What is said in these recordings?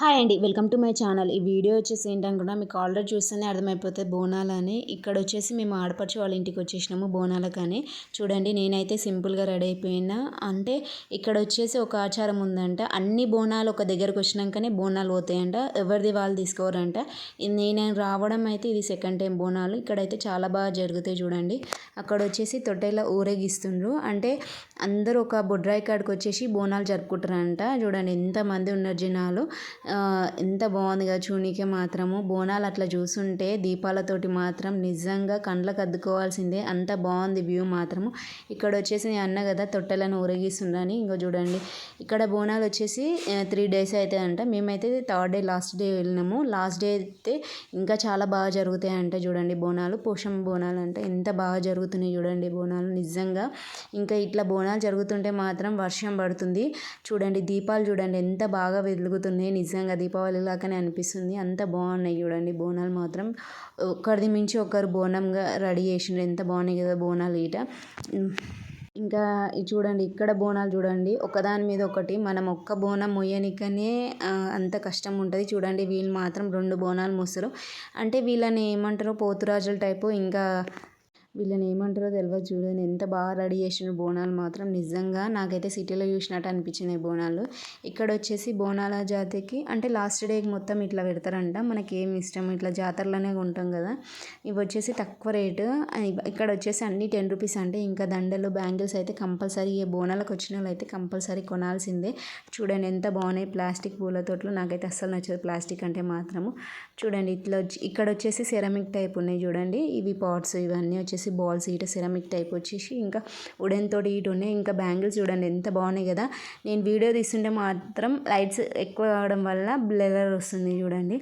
Hi అండి welcome to my channel. ఈ video వచ్చేసి ఏంటనుకున్నా మీకు ఆల్రెడీ చూస్తేనే అర్థమైపోతే బోనాలని. ఇక్కడ వచ్చేసి మేము ఆడపడిచి వాళ్ళ ఇంటికి వచ్చేసినాము బోనాలకని. చూడండి నేనైతే సింపుల్గా రెడీ అయిపోయినా. అంటే ఇక్కడ వచ్చేసి ఒక ఆచారం ఉందంట అన్ని బోనాలు ఒక దగ్గరకు వచ్చినాకనే బోనాలు పోతాయంట ఎవరిది వాళ్ళు తీసుకోరంట. నేను రావడం అయితే ఇది సెకండ్ టైం బోనాలు. ఇక్కడైతే చాలా బాగా జరుగుతాయి చూడండి. అక్కడ వచ్చేసి తొట్టెల ఊరేగిస్తుండ్రు. అంటే అందరూ ఒక బొడ్రాయి కాడికి వచ్చేసి బోనాలు జరుపుకుంటారంట చూడండి ఎంతమంది ఉన్నారు జనాలు. ఎంత బాగుంది కదా మాత్రము. బోనాలు అట్లా చూస్తుంటే దీపాలతోటి మాత్రం నిజంగా కండ్లకు అద్దుకోవాల్సిందే. అంత బాగుంది వ్యూ మాత్రము. ఇక్కడ వచ్చేసి నేను అన్న కదా తొట్టెలను ఊరేగిస్తుండని ఇంకో చూడండి. ఇక్కడ బోనాలు వచ్చేసి త్రీ డేస్ అవుతాయంట మేమైతే థర్డ్ డే లాస్ట్ డే వెళ్ళినాము. లాస్ట్ డే అయితే ఇంకా చాలా బాగా జరుగుతాయి అంట చూడండి బోనాలు. పోషం బోనాలు అంటే ఎంత బాగా జరుగుతున్నాయి చూడండి బోనాలు. నిజంగా ఇంకా ఇట్లా బోనాలు జరుగుతుంటే మాత్రం వర్షం పడుతుంది. చూడండి దీపాలు చూడండి. ఎంత బాగా వెలుగుతున్నాయి. నిజంగా నిజంగా దీపావళి లాగానే అనిపిస్తుంది. అంత బాగున్నాయి చూడండి. బోనాలు మాత్రం ఒకరిది మించి ఒకరు బోనంగా రెడీ చేసిండ్రు. ఎంత బాగున్నాయి కదా బోనాలు ఈట. ఇంకా చూడండి ఇక్కడ బోనాలు చూడండి. ఒకదాని మీద ఒకటి. మనం ఒక్క బోనం మొయ్యనికనే అంత కష్టం ఉంటుంది. చూడండి వీళ్ళు మాత్రం రెండు బోనాలు మోస్తారు. అంటే వీళ్ళని ఏమంటారు? పోతురాజుల టైపు. ఇంకా వీళ్ళని ఏమంటారో తెలియదు చూడండి ఎంత బాగా రెడీ చేసిన బోనాలు మాత్రం. నిజంగా నాకైతే సిటీలో చూసినట్టు అనిపించినాయి బోనాలు. ఇక్కడ వచ్చేసి బోనాల జాతికి అంటే లాస్ట్ డేకి మొత్తం ఇట్లా పెడతారంట. మనకి ఏమి ఇష్టం? ఇట్లా జాతరలోనే ఉంటాం కదా. ఇవి వచ్చేసి తక్కువ రేటు. ఇక్కడ వచ్చేసి అన్ని టెన్ రూపీస్ అంటే ఇంకా దండలు బ్యాంగిల్స్ అయితే కంపల్సరీ. ఏ బోనాలకు వచ్చిన వాళ్ళు అయితే కంపల్సరీ కొనాల్సిందే. చూడండి ఎంత బాగున్నాయి ప్లాస్టిక్ పూలతోట్లు నాకైతే అస్సలు నచ్చదు ప్లాస్టిక్ అంటే మాత్రము. చూడండి ఇట్లా ఇక్కడ వచ్చేసి సెరామిక్ టైప్ ఉన్నాయి చూడండి. ఇవి పాట్స్ ఇవన్నీ వచ్చేసి వచ్చేసి బాల్స్ ఇట సిరమిక్ టైప్ వచ్చేసి ఇంకా ఉడెన్ తోటి ఇటు ఉన్నాయి. ఇంకా బ్యాంగిల్స్ చూడండి ఎంత బాగున్నాయి కదా. నేను వీడియో తీస్తుంటే మాత్రం లైట్స్ ఎక్కువ కావడం వల్ల బ్లెలర్ వస్తుంది చూడండి.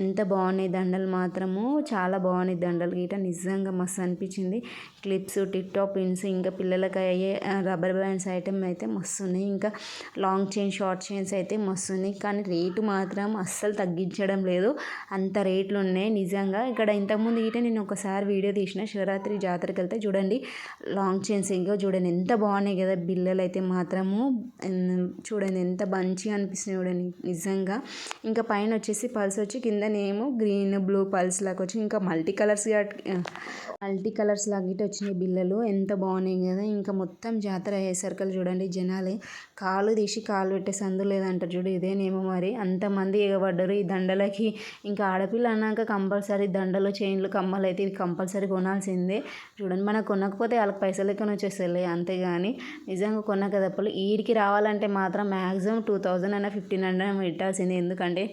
ఎంత బాగున్నాయి దండలు మాత్రము. చాలా బాగున్నాయి దండలు. గీట నిజంగా మస్తు అనిపించింది. క్లిప్స్ టిక్ టాప్ పిన్స్ ఇంకా పిల్లలకి అయ్యే రబ్బర్ బ్యాండ్స్ ఐటమ్ అయితే మస్తు ఉన్నాయి. ఇంకా లాంగ్ చైన్ షార్ట్ చైన్స్ అయితే మస్తు ఉన్నాయి. కానీ రేటు మాత్రం అస్సలు తగ్గించడం లేదు. అంత రేట్లు ఉన్నాయి. నిజంగా ఇక్కడ ఇంతకుముందు గీట నేను ఒకసారి వీడియో తీసిన శివరాత్రి జాతరకి వెళ్తే చూడండి లాంగ్ చైన్స్ ఇంకా చూడండి ఎంత బాగున్నాయి కదా బిల్లలు అయితే మాత్రము చూడండి ఎంత మంచిగా అనిపిస్తుంది చూడండి నిజంగా. ఇంకా పైన వచ్చేసి పల్స్ వచ్చి కిందనేమో గ్రీన్ బ్లూ పల్స్ లాగా వచ్చి ఇంకా మల్టీ కలర్స్ మల్టీ కలర్స్ లాగా ఇటు వచ్చినాయి బిల్లలు ఎంత బాగున్నాయి కదా. ఇంకా మొత్తం జాతర అయ్యేసరికి చూడండి జనాలే. కాలు తీసి కాలు పెట్టే సందు లేదంటారు చూడు ఇదేనేమో మరి. అంతమంది ఎగబడ్డారు ఈ దండలకి. ఇంకా ఆడపిల్ల అన్నాక కంపల్సరీ దండలు చైన్లు కమ్మలు అయితే ఇది కంపల్సరీ కొనాల్సిందే. చూడండి మనకు కొనకపోతే వాళ్ళకి పైసలు ఎక్కువ వచ్చేస్తాయి అంతేగాని నిజంగా కొన్నాక తప్పులు ఈడికి రావాలంటే మాత్రం మ్యాక్సిమం టూ థౌజండ్ అయినా ఫిఫ్టీన్ హండ్రెడ్ పెట్టాల్సిందే. ఎందుకంటే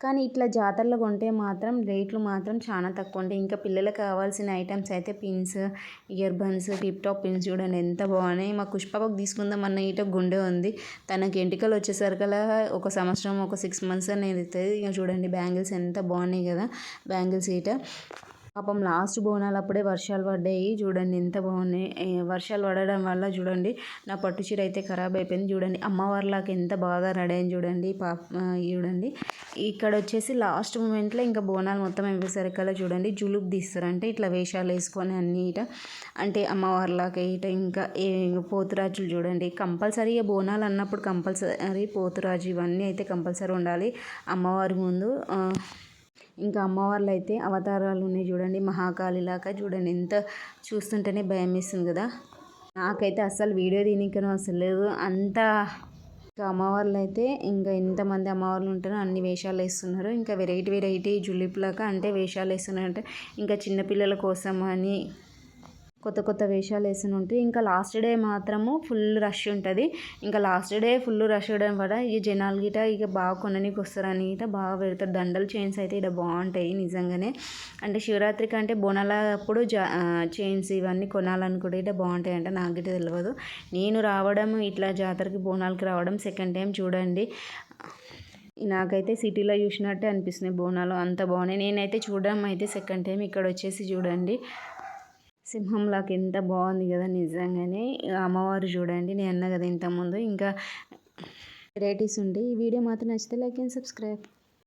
కానీ ఇట్లా జాతరలో కొంటే మాత్రం రేట్లు మాత్రం చాలా తక్కువ ఉంటాయి. ఇంకా పిల్లలకు కావాల్సిన ఐటమ్స్ అయితే pins ear buns tip top pins చూడండి ఎంత బాగున్నాయి. మా పుష్పకు తీసుకుందాం అన్న ఈట గుండె ఉంది. తనకి ఎంటికలు వచ్చేసరికలా ఒక సంవత్సరం ఒక సిక్స్ మంత్స్ అనేది ఇక చూడండి బ్యాంగిల్స్ ఎంత బాగున్నాయి కదా బ్యాంగిల్స్ ఈట. పాపం లాస్ట్ బోనాలు అప్పుడే వర్షాలు పడ్డాయి. చూడండి ఎంత బాగున్నాయి వర్షాలు పడడం వల్ల చూడండి నా పట్టు చీర అయితే ఖరాబ్ అయిపోయింది. చూడండి అమ్మవారిలాగా ఎంత బాగా రెడీ అయింది చూడండి పాప చూడండి. ఇక్కడ వచ్చేసి లాస్ట్ మూమెంట్లో ఇంకా బోనాలు మొత్తం అయిపోయేసరికల్లా చూడండి జులుపు తీస్తారు అంటే ఇట్లా వేషాలు వేసుకొని అన్ని ఇట అంటే అమ్మవారిలాగా ఇట ఇంకా పోతురాజులు చూడండి. కంపల్సరీగా బోనాలు అన్నప్పుడు కంపల్సరీ పోతురాజు ఇవన్నీ అయితే కంపల్సరీ ఉండాలి. అమ్మవారి ముందు ఇంకా అమ్మవార్లు అయితే అవతారాలు ఉన్నాయి చూడండి. మహాకాళిలాగా చూడండి. ఎంత చూస్తుంటేనే భయం వేస్తుంది కదా. నాకైతే అస్సలు వీడియో తీనికను అసలు లేదు. అంత ఇంకా అమ్మవార్లు అయితే ఇంకా ఎంతమంది అమ్మవార్లు ఉంటారో అన్ని వేషాలు వేస్తున్నారు ఇంకా వెరైటీ వెరైటీ జులిపులాగా అంటే వేషాలు వేస్తున్నారు అంటే ఇంకా చిన్నపిల్లల కోసం అని కొత్త కొత్త వేషాలు వేసిన ఉంటాయి ఇంకా లాస్ట్ డే మాత్రము ఫుల్ రష్ ఉంటుంది. ఇంకా లాస్ట్ డే ఫుల్ రష్ ఉండడం వల్ల ఈ జనాలు గిట ఇక బాగా కొననీకి వస్తారని గిట బాగా పెడతారు. దండలు చైన్స్ అయితే ఇక్కడ బాగుంటాయి నిజంగానే. అంటే శివరాత్రి కంటే బోనాల అప్పుడు జా చైన్స్ ఇవన్నీ కొనాలనుకుంటే ఇట బాగుంటాయి అంటే నాకు గిట తెలియదు నేను రావడం ఇట్లా జాతరకి బోనాలకి రావడం సెకండ్ టైం చూడండి. నాకైతే సిటీలో చూసినట్టే అనిపిస్తున్నాయి బోనాలు అంత బాగున్నాయి. నేనైతే చూడడం అయితే సెకండ్ టైం ఇక్కడ వచ్చేసి చూడండి. సింహంలాగా ఎంత బాగుంది కదా నిజంగానే. అమ్మవారు చూడండి నేను అన్న కదా ఇంతకుముందు. ఇంకా వెరైటీస్ ఉంటాయి ఈ వీడియో మాత్రం నచ్చితే లైక్ అండ్ సబ్స్క్రైబ్.